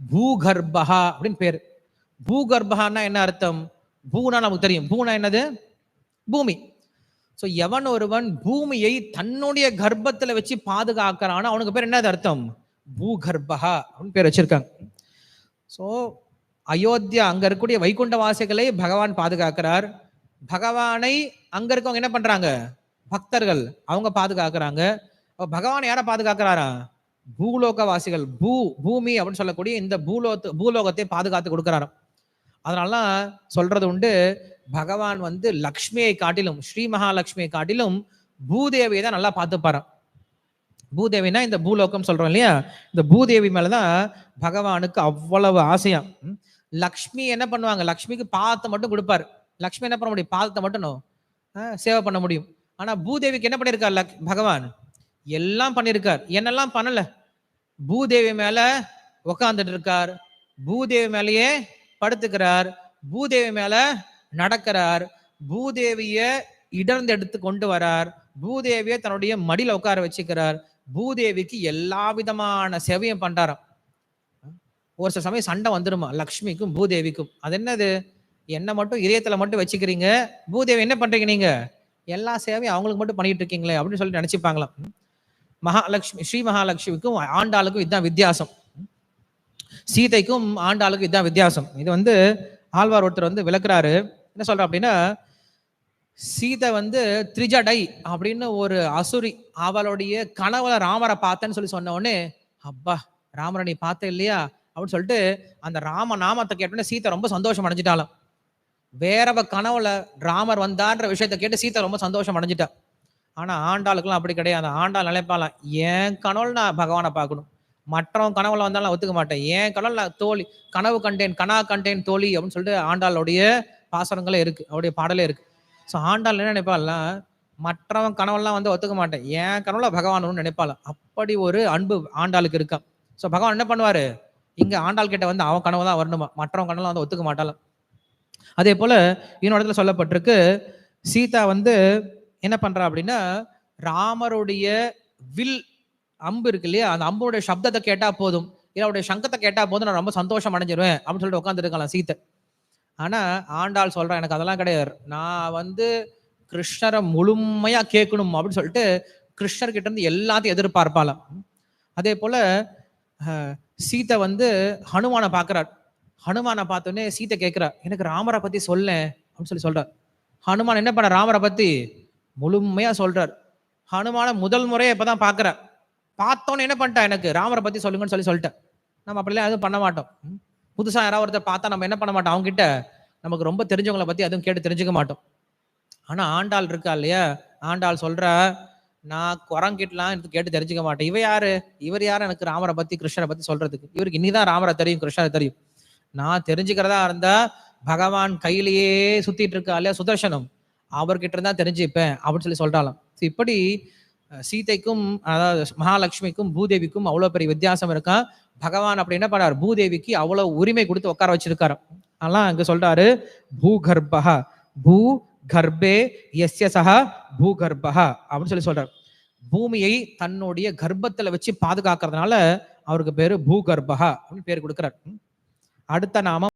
பூகர்பஹா அப்படின்னு பேர். பூகர்பஹான்னா என்ன அர்த்தம்? பூனா நமக்கு தெரியும். பூனா என்னது? பூமி. ஸோ எவன் ஒருவன் பூமியை தன்னுடைய கர்ப்பத்தில் வச்சு பாதுகாக்கிறானா அவனுக்கு பேர் என்னது அர்த்தம்? பூகர்பஹா அப்படின்னு பேர் வச்சிருக்காங்க. ஸோ அயோத்தியா அங்க இருக்கக்கூடிய வைகுண்ட வாசிகளை பகவான் பாதுகாக்கிறார். பகவானை அங்க இருக்கவங்க என்ன பண்றாங்க? பக்தர்கள். அவங்க பாதுகாக்கிறாங்க. பகவான் யாரை பாதுகாக்கிறாரா பூலோகவாசிகள் பூ பூமி அப்படின்னு சொல்லக்கூடிய இந்த பூலோத்து பூலோகத்தை பாதுகாத்து கொடுக்குறாராம். அதனாலலாம் சொல்றது உண்டு பகவான் வந்து லக்ஷ்மியை காட்டிலும் ஸ்ரீ மகாலட்சுமியை காட்டிலும் பூதேவியை தான் நல்லா பார்த்துப்பாராம். பூதேவினா இந்த பூலோகம் சொல்றோம் இல்லையா? இந்த பூதேவி மேலதான் பகவானுக்கு அவ்வளவு ஆசையா லக்ஷ்மி என்ன பண்ணுவாங்க? லக்ஷ்மிக்கு பாதத்தை மட்டும் கொடுப்பாரு. லக்ஷ்மி என்ன பண்ண முடியும்? பாதத்தை மட்டும் சேவை பண்ண முடியும். ஆனா பூதேவிக்கு என்ன பண்ணிருக்கார் லக் பகவான்? எல்லாம் பண்ணியிருக்கார் என்னெல்லாம் பண்ணல? பூதேவி மேல உக்காந்துட்டு இருக்கார் பூதேவி மேலேயே படுத்துக்கிறார். பூதேவி மேல நடக்கிறார். பூதேவிய இடர்ந்து எடுத்து கொண்டு வரார். பூதேவிய தன்னுடைய மடியில உட்கார வச்சுக்கிறார். பூதேவிக்கு எல்லா விதமான சேவையும் பண்றாராம். ஒரு சில சமயம் சண்டை வந்துருமா? லக்ஷ்மிக்கும் பூதேவிக்கும். அது என்னது? என்ன மட்டும் இதயத்துல மட்டும் வச்சுக்கிறீங்க. பூதேவி என்ன பண்றீங்க நீங்க? எல்லா சேவையும் அவங்களுக்கு மட்டும் பண்ணிட்டு இருக்கீங்களே அப்படின்னு சொல்லி நினைச்சுப்பாங்களாம். மகாலட்சுமி ஸ்ரீ மகாலட்சுமிக்கும் ஆண்டாளுக்கும் இதுதான் வித்தியாசம். சீதைக்கும் ஆண்டாளுக்கும் இதுதான் வித்தியாசம். இது வந்து ஆழ்வார் ஒருத்தர் வந்து விளக்குறாரு. என்ன சொல்ற அப்படின்னா சீதை வந்து திரிஜடை அப்படின்னு ஒரு அசுரி அவளுடைய கனவுல ராமரை பார்த்தேன்னு சொல்லி சொன்ன உடனே அப்பா ராமரை நீ பார்த்த இல்லையா? அப்படின்னு சொல்லிட்டு அந்த ராம நாமத்தை கேட்டோன்னே சீதை ரொம்ப சந்தோஷம் அடைஞ்சிட்டாலும் வேறவ கனவுல ராமர் வந்தான்ற விஷயத்த கேட்டு சீதை ரொம்ப சந்தோஷம் அடைஞ்சிட்டா. ஆனா ஆண்டாளுக்கெல்லாம் அப்படி கிடையாது. ஆண்டாள் நினைப்பாலாம் என் கனவுல நான் பகவானை பார்க்கணும். மற்றவன் கனவுல வந்தாலும் நான் ஒத்துக்க மாட்டேன். என் கனவுல நான் தோழி கனவு கண்டேன் கனா கண்டேன் தோழி அப்படின்னு சொல்லிட்டு ஆண்டாளுடைய பாசனங்களே இருக்கு. அவருடைய பாடலே இருக்கு. ஸோ ஆண்டாள் என்ன நினைப்பாள்னா மற்றவன் கனவெல்லாம் வந்து ஒத்துக்க மாட்டேன். என் கனவுல பகவான் நினைப்பாள். அப்படி ஒரு அன்பு ஆண்டாளுக்கு இருக்கா. ஸோ பகவான் என்ன பண்ணுவாரு? இங்க ஆண்டாள் கிட்ட வந்து அவன் கனவு தான் வரணுமா? மற்றவன் கனவுலாம் வந்து ஒத்துக்க மாட்டாளாம். அதே போல இன்னொரு இடத்துல சொல்லப்பட்டிருக்கு சீதா வந்து என்ன பண்றா அப்படின்னா ராமருடைய வில் அம்பு இருக்கு இல்லையா? அந்த அம்புடைய சப்தத்தை கேட்டா போதும். இல்லை அவருடைய சங்கத்தை கேட்டா போதும். நான் ரொம்ப சந்தோஷம் அடைஞ்சிருவேன் அப்படின்னு சொல்லிட்டு உட்காந்துருக்கலாம் சீத்தை. ஆனா ஆண்டாள் சொல்றேன் எனக்கு அதெல்லாம் கிடையாது. நான் வந்து கிருஷ்ணரை முழுமையா கேட்கணும் அப்படின்னு சொல்லிட்டு கிருஷ்ணர் கிட்ட இருந்து எல்லாத்தையும் எதிர்பார்ப்பாளாம். அதே போல சீத்தை சீதை வந்து ஹனுமானை பார்க்கறார். ஹனுமானை பார்த்தோன்னே சீதை கேட்குறா எனக்கு ராமரை பத்தி சொல்லேன் அப்படின்னு சொல்லி சொல்றார் ஹனுமான் என்ன பண்ண ராமரை பத்தி முழுமையா சொல்றார். ஹனுமான முதல் முறையை இப்பதான் பாக்குறார். பார்த்தோன்னே என்ன பண்ணிட்டா எனக்கு? ராமரை பத்தி சொல்லுங்கன்னு சொல்லி சொல்லிட்டேன். நம்ம அப்படிலாம் எதுவும் பண்ண மாட்டோம். புதுசா யாராவது ஒருத்தர் பார்த்தா நம்ம என்ன பண்ண மாட்டோம்? அவங்க கிட்ட நமக்கு ரொம்ப தெரிஞ்சவங்களை பத்தி அதுவும் கேட்டு தெரிஞ்சுக்க மாட்டோம். ஆனா ஆண்டாள் இருக்கா இல்லையா? ஆண்டாள் சொல்ற நான் குரங்கிட்டலாம் எனக்கு கேட்டு தெரிஞ்சுக்க மாட்டேன். இவ யாரு? இவர் யாரு? எனக்கு ராமரை பத்தி கிருஷ்ணரை பத்தி சொல்றதுக்கு. இவருக்கு இன்னிதான் ராமரை தெரியும் கிருஷ்ணரை தெரியும். நான் தெரிஞ்சுக்கிறதா இருந்தா பகவான் கையிலேயே சுத்திட்டு இருக்கா இல்லையா? சுதர்சனம். அவர்கிட்ட இருந்தா தெரிஞ்சுப்பேன் அப்படின்னு சொல்லி சொல்றாலும் இப்படி சீதைக்கும் அதாவது மகாலட்சுமிக்கும் பூதேவிக்கும் அவ்வளவு பெரிய வித்தியாசம் இருக்கா? பகவான் அப்படி என்ன பண்ணார் பூதேவிக்கு அவ்வளவு உரிமை கொடுத்து உட்கார வச்சிருக்காரு அதெல்லாம் அங்க சொல்றாரு பூகர்பஹ பூ கர்ப்பே எஸ்ய சஹ பூகர்பஹ அப்படின்னு சொல்லி சொல்றாரு. பூமியை தன்னுடைய கர்ப்பத்துல வச்சு பாதுகாக்கிறதுனால அவருக்கு பேரு பூகர்பஹ அப்படின்னு பேர் கொடுக்கிறார். அடுத்த நாமம்